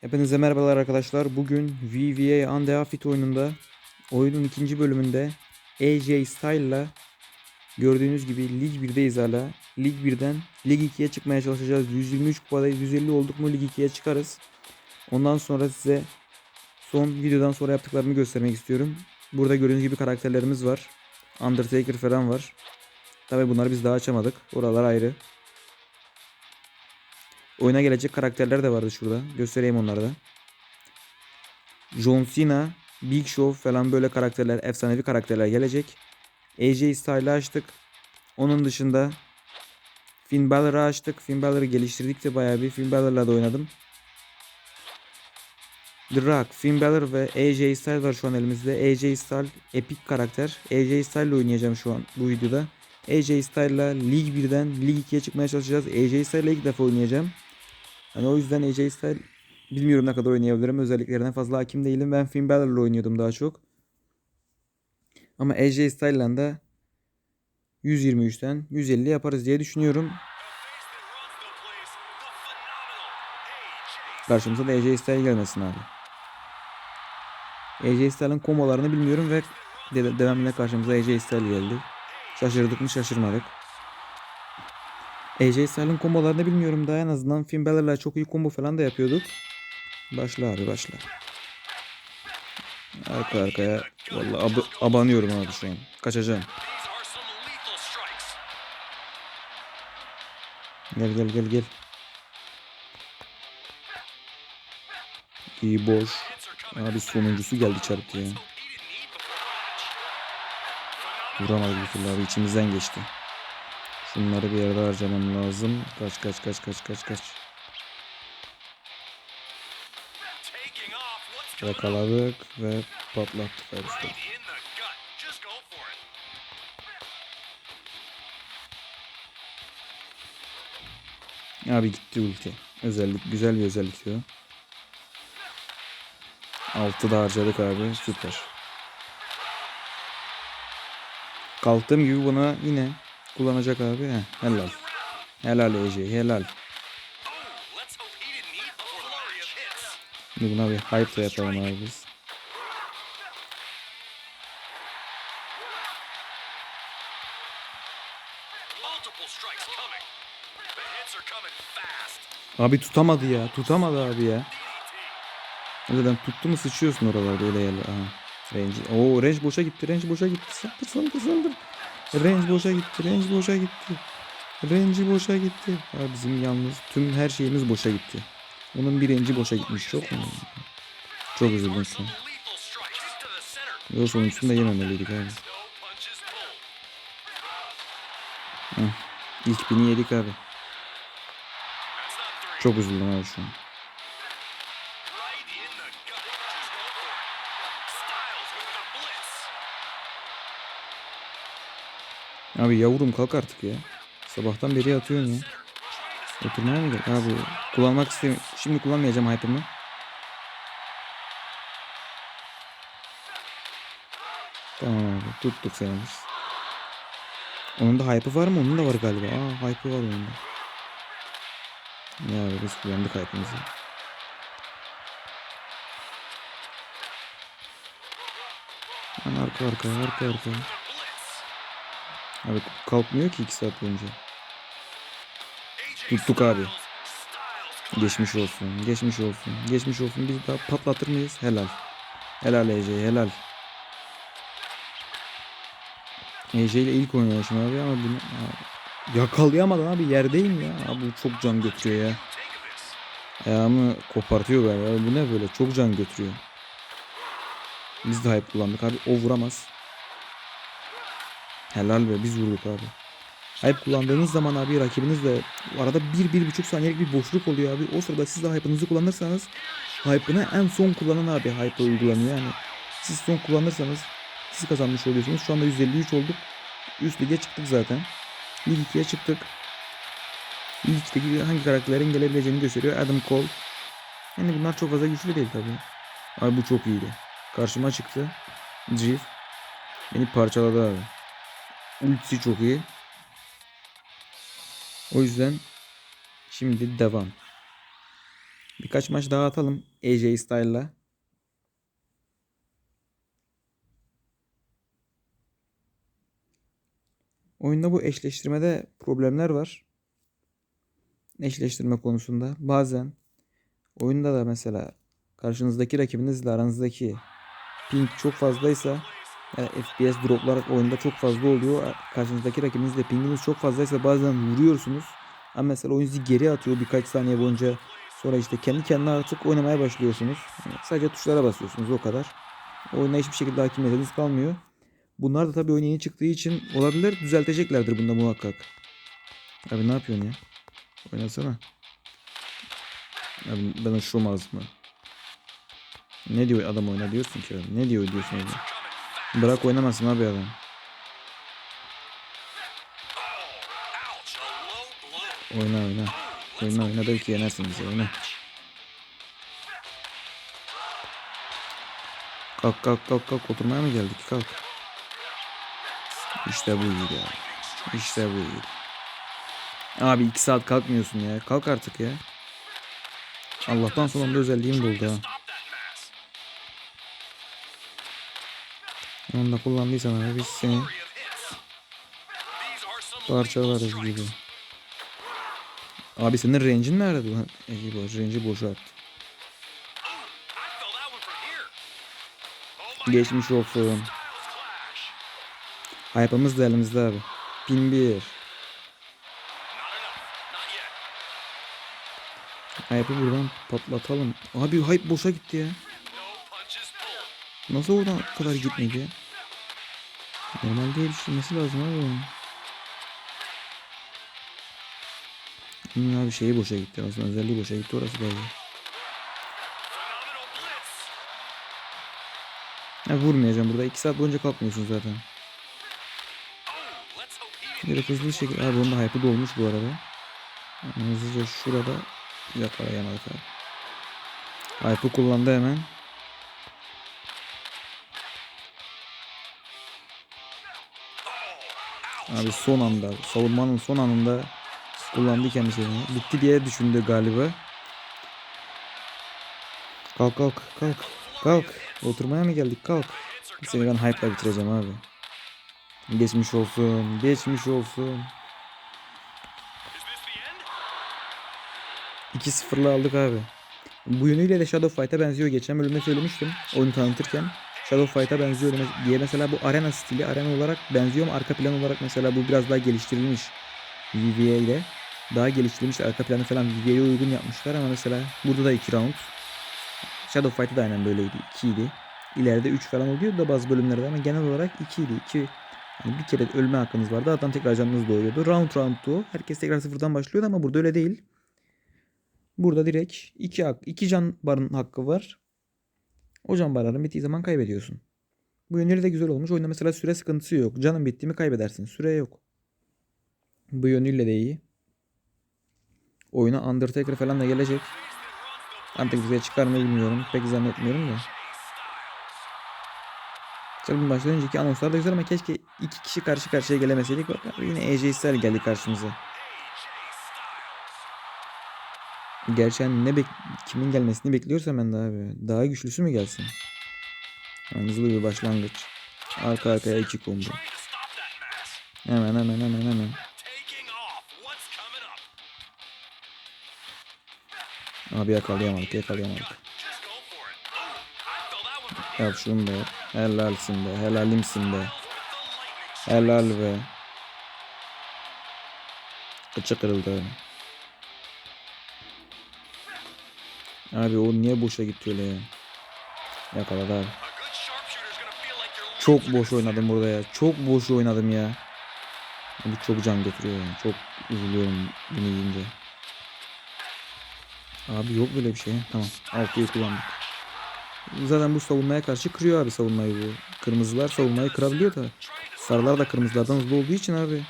Hepinize merhabalar arkadaşlar. Bugün VVA Undeafit oyununda oyunun ikinci bölümünde AJ Style'la gördüğünüz gibi Lig 1'deyiz hala. Lig 1'den Lig 2'ye çıkmaya çalışacağız. 123 kupadayız. 150 olduk mu Lig 2'ye çıkarız. Ondan sonra size son videodan sonra yaptıklarımı göstermek istiyorum. Burada gördüğünüz gibi karakterlerimiz var. Undertaker falan var. Tabi bunları biz daha açamadık. Oralar ayrı. Oyuna gelecek karakterler de vardı şurada. Göstereyim onları da. John Cena, Big Show falan böyle karakterler, efsanevi karakterler gelecek. AJ Style'ı açtık. Onun dışında Finn Balor'ı açtık. Finn Balor'ı geliştirdik de bayağı bir. Finn Balor'la da oynadım. The Rock, Finn Balor ve AJ Styles var şu an elimizde. AJ Styles epik karakter. AJ Styles oynayacağım şu an bu videoda. AJ Style'la Lig 1'den Lig 2'ye çıkmaya çalışacağız. AJ Style'la ilk defa oynayacağım. Hani o yüzden AJ Styles bilmiyorum ne kadar oynayabilirim. Özelliklerine fazla hakim değilim. Ben Finn Balor'la oynuyordum daha çok. Ama AJ Style'la da 123'ten 150 yaparız diye düşünüyorum. Karşımıza da AJ Styles gelmesin abi. AJ Style'ın komolarını bilmiyorum ve de- devamında karşımıza AJ Styles geldi. Şaşırdık mı şaşırmadık. AJ Style'ın kombolarını bilmiyorum da en azından Finn Balor'la çok iyi combo falan da yapıyorduk. Başla abi başla. Arka arkaya vallahi ab- abanıyorum abi şu an. Kaçacağım. Gel gel gel gel. İyi boş. Abi sonuncusu geldi çarptı ya. Vuramadı bir türlü abi içimizden geçti. Şunları bir yerde harcamam lazım. Kaç kaç kaç kaç kaç kaç. Yakaladık ve patlattık işte. Abi gitti ulti. Özellik güzel bir özellik diyor. Altı da harcadık abi. Süper. Kalktığım gibi buna yine kullanacak abi. Heh, helal. Helal AJ helal. Şimdi buna bir hype da yapalım abi biz. Abi tutamadı ya. Tutamadı abi ya. Zaten tuttu mu sıçıyorsun oralarda öyle yerler. Aha. Range. Oo range boşa gitti. Range boşa gitti. Saldır saldır saldır. Range boşa gitti. Range boşa gitti. Range boşa gitti. Abi bizim yalnız tüm her şeyimiz boşa gitti. Onun bir range'i boşa gitmiş. Çok mu? Çok üzüldüm şu an. Yol sonuncusunu da yememeliydik abi. Heh. İlk bini yedik abi. Çok üzüldüm abi şu an. Abi yavrum kalk artık ya. Sabahtan beri yatıyorsun ya. Oturmaya mı gel? Abi kullanmak istemiyorum. Şimdi kullanmayacağım hype'ımı. Tamam abi tuttuk biz. Onun da hype'ı var mı? Onun da var galiba. Aa hype'ı var onun da. Ya biz kullandık hype'ımızı. Arka arka arka arka. Abi kalkmıyor ki 2 saat boyunca. Tuttuk abi. Geçmiş olsun. Geçmiş olsun. Geçmiş olsun. Biz daha patlatır mıyız? Helal. Helal EJ helal. EJ ile ilk oynayışım abi ama bunu yakalayamadan abi yerdeyim ya. Abi bu çok can götürüyor ya. Ayağımı kopartıyor galiba. Bu ne böyle? Çok can götürüyor. Biz de hype kullandık abi. O vuramaz. Helal be biz vurduk abi. Hype kullandığınız zaman abi rakibinizle arada bir, bir buçuk saniyelik bir boşluk oluyor abi. O sırada siz de hype'ınızı kullanırsanız hype'ını en son kullanan abi hype uygulanıyor yani. Siz son kullanırsanız siz kazanmış oluyorsunuz. Şu anda 153 olduk. Üst lige çıktık zaten. Lig 2'ye çıktık. Lig 2'deki hangi karakterlerin gelebileceğini gösteriyor. Adam Cole. Yani bunlar çok fazla güçlü değil tabii. Abi bu çok iyiydi. Karşıma çıktı. Jiv. Beni parçaladı abi. Ultisi çok iyi. O yüzden şimdi devam. Birkaç maç daha atalım AJ Style'la. Oyunda bu eşleştirmede problemler var. Eşleştirme konusunda. Bazen oyunda da mesela karşınızdaki rakibinizle aranızdaki ping çok fazlaysa yani FPS droplar oyunda çok fazla oluyor. Karşınızdaki rakibinizle pinginiz çok fazlaysa bazen vuruyorsunuz. Ama mesela oyun sizi geri atıyor birkaç saniye boyunca. Sonra işte kendi kendine artık oynamaya başlıyorsunuz. Yani sadece tuşlara basıyorsunuz o kadar. Oyuna hiçbir şekilde hakimiyetiniz kalmıyor. Bunlar da tabii oyun yeni çıktığı için olabilir. Düzelteceklerdir bunda muhakkak. Abi ne yapıyorsun ya? Oynasana. Abi ben uçurum ağzıma. Ne diyor adam oyna diyorsun ki? Ne diyor diyorsun abi? Bırak oynamasın abi adam. Oyna oyna. Oyna oyna belki yenersin bizi oyna. Kalk kalk kalk kalk oturmaya mı geldik kalk. İşte bu iyiydi ya. İşte bu iyiydi. Abi iki saat kalkmıyorsun ya. Kalk artık ya. Allah'tan sonunda özelliğim doldu ha. Onu da kullandıysan abi biz seni parçalarız gibi. Abi senin range'in nerede lan? Boş, range'i boşa attı. Geçmiş olsun. Hype'ımız da elimizde abi. Pin 1. Hype'ı buradan patlatalım. Abi hype boşa gitti ya. Nasıl oradan kadar gitmedi ya? Normal diye düşünmesi lazım abi onun. Hmm, abi şeyi boşa gitti. Aslında özelliği boşa gitti orası galiba. Ya vurmayacağım burada. 2 saat boyunca kalkmıyorsun zaten. Direkt hızlı şekilde. Abi onun da hype'ı dolmuş bu arada. Yani hızlıca şurada yakalayamadık abi. Hype'ı kullandı hemen. Abi son anda savunmanın son anında kullandı kendisini. Bitti diye düşündü galiba. Kalk kalk kalk kalk. Oturmaya mı geldik kalk. Seni ben hype'la bitireceğim abi. Geçmiş olsun. Geçmiş olsun. 2-0'la aldık abi. Bu yönüyle de Shadow Fight'a benziyor. Geçen bölümde söylemiştim. Oyunu tanıtırken. Shadow Fight'a benziyor diye mesela bu arena stili arena olarak benziyor mu? Arka plan olarak mesela bu biraz daha geliştirilmiş. VVA ile daha geliştirilmiş arka planı falan VVA'ya uygun yapmışlar ama mesela burada da 2 round. Shadow Fight'ta da aynen böyleydi. 2 idi. İleride 3 falan oluyordu da bazı bölümlerde ama genel olarak 2 idi. 2 yani bir kere ölme hakkınız vardı. Adam tekrar canınız doğuyordu. Round round'tu o. Herkes tekrar sıfırdan başlıyordu ama burada öyle değil. Burada direkt 2 hak, iki can barın hakkı var. O can barların bittiği zaman kaybediyorsun. Bu yönleri de güzel olmuş. Oyunda mesela süre sıkıntısı yok. Canın bitti mi kaybedersin. Süre yok. Bu yönüyle de iyi. Oyuna Undertaker falan da gelecek. Bize çıkar mı bilmiyorum. Pek zannetmiyorum da. Tabii baştan önceki anonslar da güzel ama keşke iki kişi karşı karşıya gelemeseydik. Bak yine AJ Styles geldi karşımıza. Gerçi hani ne bek kimin gelmesini bekliyorsam ben de abi. Daha güçlüsü mü gelsin? Yani hızlı bir başlangıç. Arka arkaya iki combo. Hemen hemen hemen hemen. Abi yakalayamadık yakalayamadık. Yap şunu yap. Helalsin be helalimsin be. Helal be. Kıçı kırıldı. Abi o niye boşa gitti öyle ya? Yakaladı abi. Çok boş oynadım burada ya. Çok boş oynadım ya. Bu çok can götürüyor yani. Çok üzülüyorum bunu yiyince. Abi yok böyle bir şey. Tamam. Altıyı kullandık. Zaten bu savunmaya karşı kırıyor abi savunmayı bu. Kırmızılar savunmayı kırabiliyor da. Sarılar da kırmızılardan hızlı olduğu için abi.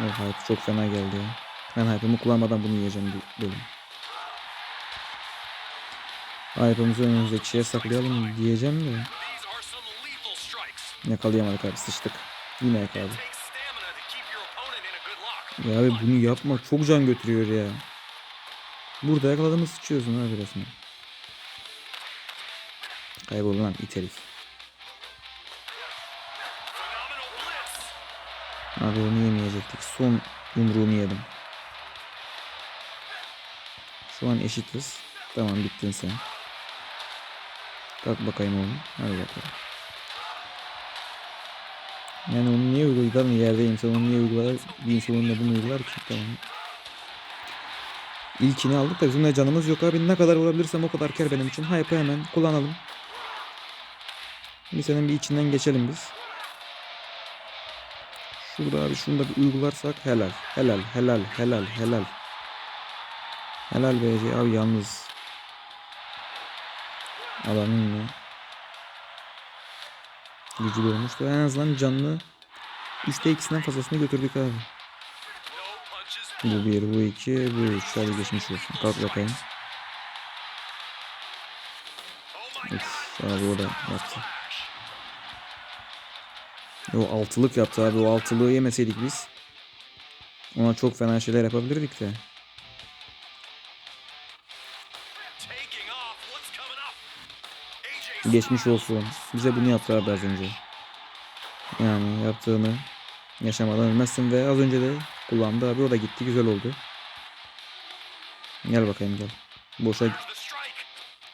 Evet hype çok fena geldi ya. Ben hype'ımı kullanmadan bunu yiyeceğim bu bölüm. Hype'ımızı önümüzdeki şeye saklayalım diyeceğim de. Yakalayamadık abi sıçtık. Yine yakaladı. Ya abi bunu yapma çok can götürüyor ya. Burada yakaladığımı sıçıyorsun abi resmen. Kaybol lan it herif. Abi onu yemeyecektik. Son yumruğunu yedim. Şu an eşitiz. Tamam bittin sen. Kalk bakayım oğlum. Hadi bakalım. Yani onu niye uygular mı yerdeyim sen onu niye uygular bir insan onunla bunu uygular ki tamam. İlkini aldık da bizim de canımız yok abi ne kadar vurabilirsem o kadar kar benim için. Hype'ı hemen kullanalım. Bir senin bir içinden geçelim biz. Şurada abi şunu da bir uygularsak helal. Helal helal helal helal. Helal BC abi yalnız. Adamın ne? Gücü dolmuştu. En azından canlı 3'te ikisinden fazlasını götürdük abi. Bu bir, bu iki, bu üç. Hadi geçmiş olsun. Kalk bakayım. Uf, abi o da yaptı. O altılık yaptı abi. O altılığı yemeseydik biz. Ona çok fena şeyler yapabilirdik de. Geçmiş olsun. Bize bunu yaptılardı az önce. Yani yaptığını yaşamadan ölmezsin ve az önce de kullandı abi o da gitti güzel oldu. Gel bakayım gel. Boşa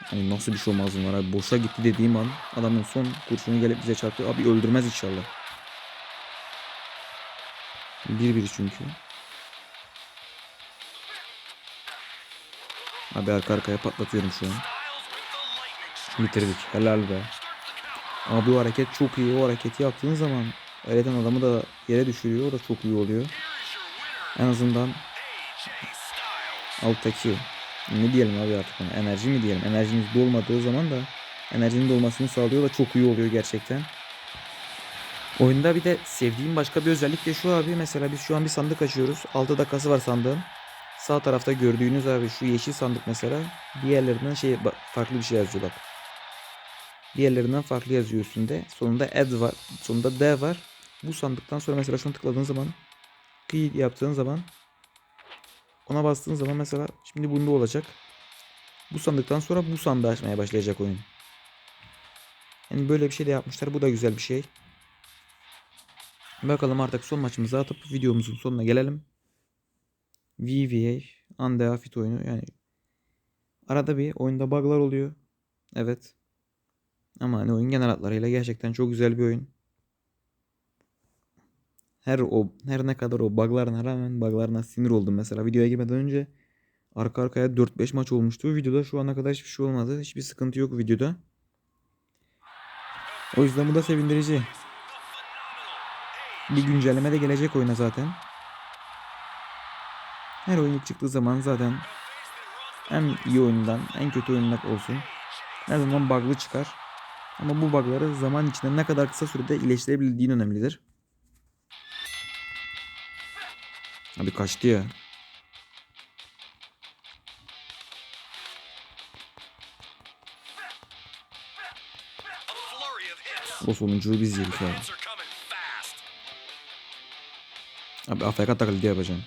Hani nasıl bir şey olmazım var abi. Boşa gitti dediğim an adamın son kurşunu gelip bize çarptı. Abi öldürmez inşallah. Bir bir çünkü. Abi arka arkaya patlatıyorum şu an. Bitirdik. Helal be. Abi o hareket çok iyi. O hareketi yaptığın zaman öğreten adamı da yere düşürüyor. O da çok iyi oluyor. En azından alttaki ne diyelim abi artık ona enerji mi diyelim. Enerjiniz dolmadığı zaman da enerjinin dolmasını sağlıyor da çok iyi oluyor gerçekten. Oyunda bir de sevdiğim başka bir özellik de şu abi. Mesela biz şu an bir sandık açıyoruz. 6 dakikası var sandığın. Sağ tarafta gördüğünüz abi şu yeşil sandık mesela. Diğerlerinden şey farklı bir şey yazıyor bak. Diğerlerinden farklı yazıyor üstünde. Sonunda add var. Sonunda D var. Bu sandıktan sonra mesela şunu tıkladığın zaman key yaptığın zaman ona bastığın zaman mesela şimdi bunda olacak. Bu sandıktan sonra bu sandığı açmaya başlayacak oyun. Yani böyle bir şey de yapmışlar. Bu da güzel bir şey. Bakalım artık son maçımızı atıp videomuzun sonuna gelelim. VVA Undeafit oyunu yani arada bir oyunda bug'lar oluyor. Evet. Ama hani oyun genel hatlarıyla gerçekten çok güzel bir oyun. Her o her ne kadar o bug'larına rağmen bug'larına sinir oldum mesela videoya girmeden önce arka arkaya 4-5 maç olmuştu. Videoda şu ana kadar hiçbir şey olmadı. Hiçbir sıkıntı yok videoda. O yüzden bu da sevindirici. Bir güncelleme de gelecek oyuna zaten. Her oyun çıktığı zaman zaten en iyi oyundan en kötü oyundan olsun. Her zaman bug'lı çıkar. Ama bu bug'ları zaman içinde ne kadar kısa sürede iyileştirebildiğin önemlidir. Abi kaçtı ya. O sonuncuyu biz yedik abi. Abi AFK taklidi yapacağım.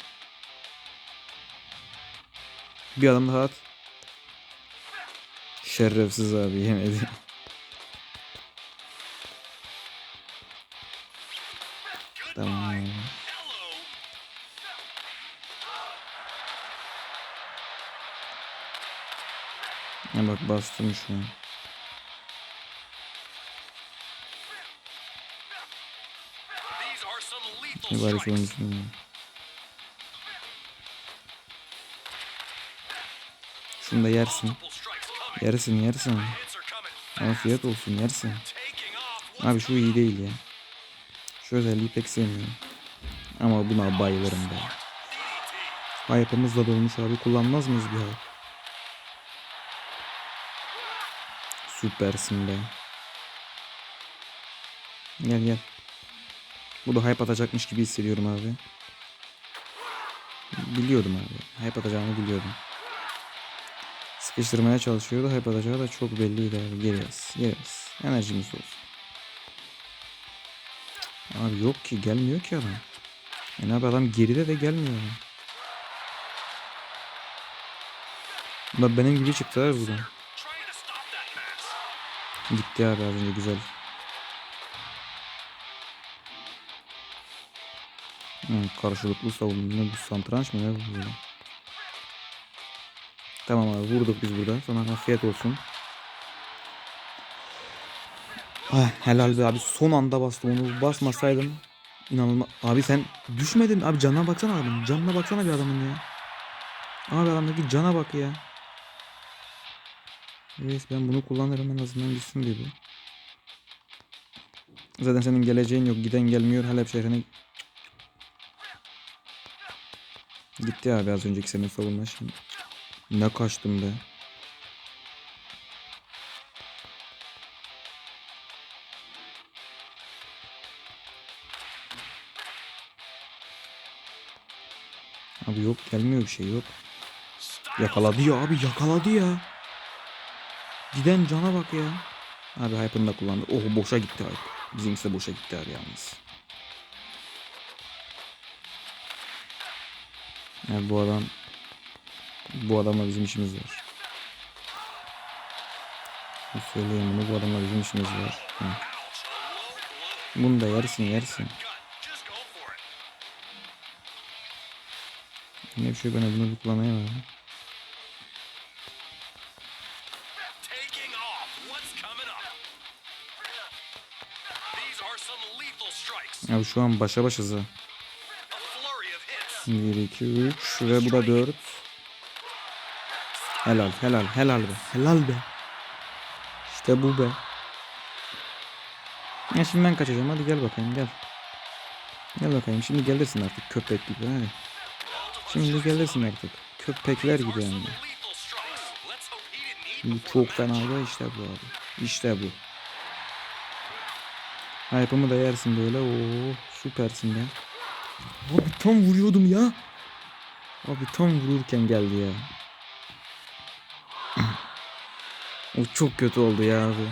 Bir adam daha at. Şerefsiz abi yemedi. Ya bak bastım şu an. Ne oyuncusunu ya. Şunu da yersin. Yersin yersin. Afiyet olsun yersin. Abi şu iyi değil ya. Şu özelliği pek sevmiyorum. Ama buna bayılırım be. Hype'ımız da dolmuş abi. Kullanmaz mıyız bir hype? Süpersin be. Gel gel. Bu da hype atacakmış gibi hissediyorum abi. Biliyordum abi. Hype atacağını biliyordum. Sıkıştırmaya çalışıyordu. Hype atacağı da çok belliydi abi. Geliriz. Geliriz. Enerjimiz olsun. Abi yok ki. Gelmiyor ki adam. Yani abi adam geride de gelmiyor. Bak benim gibi çıktı abi buradan. Gitti abi az önce güzel. Hı, karşılıklı savunma bu santranç mı ne bu? Tamam abi vurduk biz burada. Sana afiyet olsun. Ah, helal be abi son anda bastım onu basmasaydım inanılmaz. Abi sen düşmedin abi canına baksana adamın. Canına baksana bir adamın ya. Abi adamdaki cana bak ya. Reis ben bunu kullanırım en azından gitsin dedi. Zaten senin geleceğin yok. Giden gelmiyor. Halep şehrine Gitti abi az önceki senin savunma şimdi. Ne kaçtım be. Abi yok gelmiyor bir şey yok. Yakaladı ya abi yakaladı ya. Giden cana bak ya. Abi hype'ını da kullandı. Oh boşa gitti hype. Bizimkisi de boşa gitti abi yalnız. Ya bu adam bu adamla bizim işimiz var. Söyleyeyim bunu bu adamla bizim işimiz var. Hı. Bunu da yersin yersin. Ne bir şey ben bunu kullanayım abi. Abi şu an başa başız ha. A flurry of hits. 1, 2, 3 ve bu da 4. Helal helal helal be. Helal be. İşte bu be. Ya şimdi ben kaçacağım hadi gel bakayım gel. Gel bakayım şimdi gelirsin artık köpek gibi hadi. Şimdi gelirsin artık. Köpekler gibi yani. Çok fena da işte bu abi. İşte bu. Hype'ımı da yersin böyle. Oo süpersin be. Abi tam vuruyordum ya. Abi tam vururken geldi ya. o çok kötü oldu ya abi.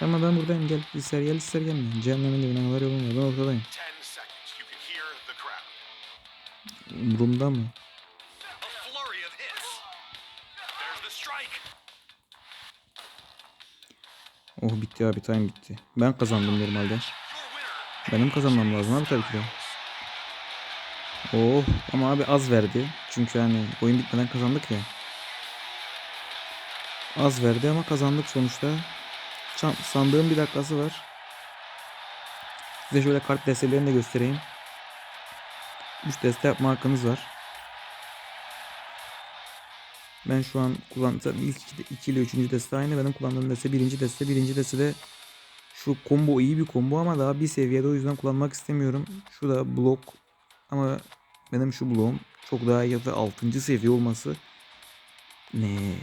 Ama ben buradayım gel. İster gel ister gelme. Cehennemin dibine kadar yolum var. Ben ortadayım. 10 seconds. You can hear the crowd. Umurumda mı? Oh bitti abi time bitti. Ben kazandım normalde. Benim kazanmam lazım abi tabii ki de. Oh ama abi az verdi. Çünkü hani oyun bitmeden kazandık ya. Az verdi ama kazandık sonuçta. Çan- sandığın bir dakikası var. Size şöyle kart destelerini de göstereyim. 3 deste yapma hakkınız var. Ben şu an kullandığım ilk 2 ile 3. deste aynı. Benim kullandığım deste 1. deste. 1. deste de şu combo iyi bir combo ama daha bir seviyede o yüzden kullanmak istemiyorum. Şu da blok ama benim şu bloğum çok daha iyi ve 6. seviye olması ne